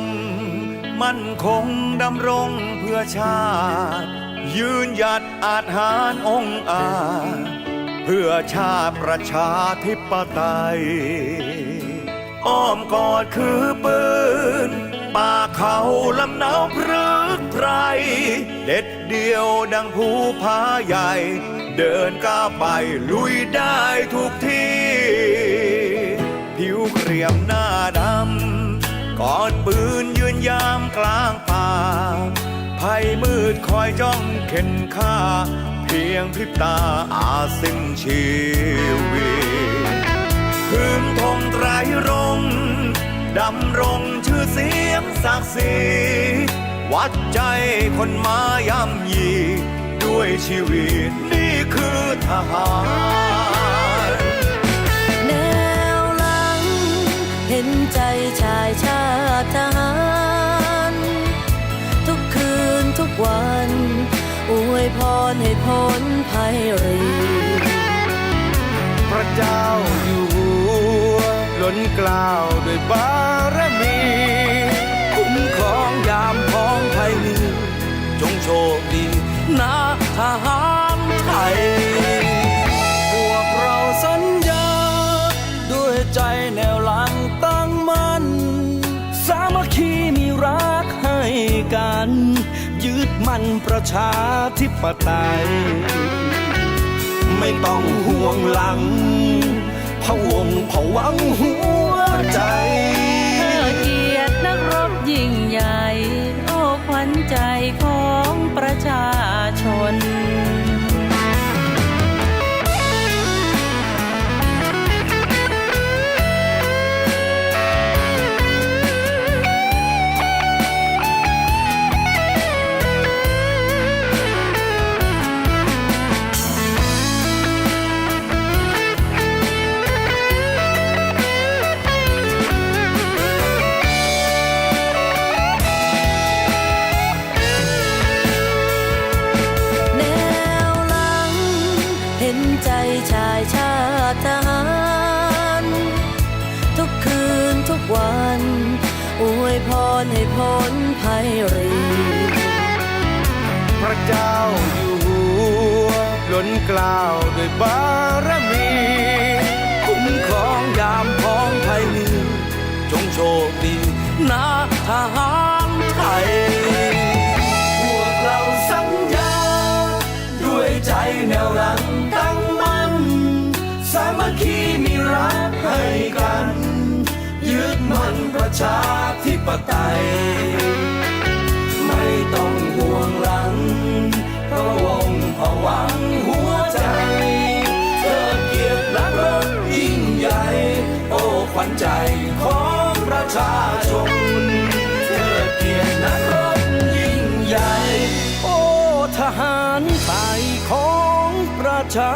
ง มั่นคงดำรงเพื่อชาติ ยืนหยัดอาจหารองอาจเพื่อชาติประชาธิปไตย อ้อมกอดคือปืน ป่าเขาลำเนาพรึกไพร เด็ดเดียวดังภูผาใหญ่ เดินก้าวไปลุยได้ทุกที่ ผิวเกรียมหน้าดำ กอดปืนยืนยามกลางป่าภัยมืดคอยจ้องเข็นฆ่า เพียงพริบตาอาสิ้นชีวิตพื้นธงไตรรงดำรงชื่อเสียงศักดิ์ศรีวัดใจคนมาย่ำยี ด้วยชีวิตนี่คือทหาร ชายชาติทหาร ทุกคืนทุกวันอวยพรให้พ้นภัยรีพระเจ้าอยู่หัวล้นกล้าวด้วยบารมี คุ้มครองยามพ้องไทยมีจงโชคดีนะทหารไทย กัน ยึดมั่นประชาธิปไตย ไม่ต้องห่วงหลังพะวงผวังหัวใจ พ้นภัยรีพระเจ้าอยู่หัวล้นกล้าวด้วยบารมี คุ้มครองยามพ้องไทยมีจงโชคดีนะทหารไทย พวกเราสัญญา ด้วยใจแนวหลังตั้งมั่น สามัคคีมีรักให้กัน ยึดมั่นประชา ปไตย ไม่ต้องห่วงหลังพระองค์ผวังหัวใจเธอเกียรติรักรยิ่งใหญ่ โอ้ขวัญใจของประชาชนเธอเกียรติรักรยิ่งใหญ่ โอ้ทหารไทยของประชา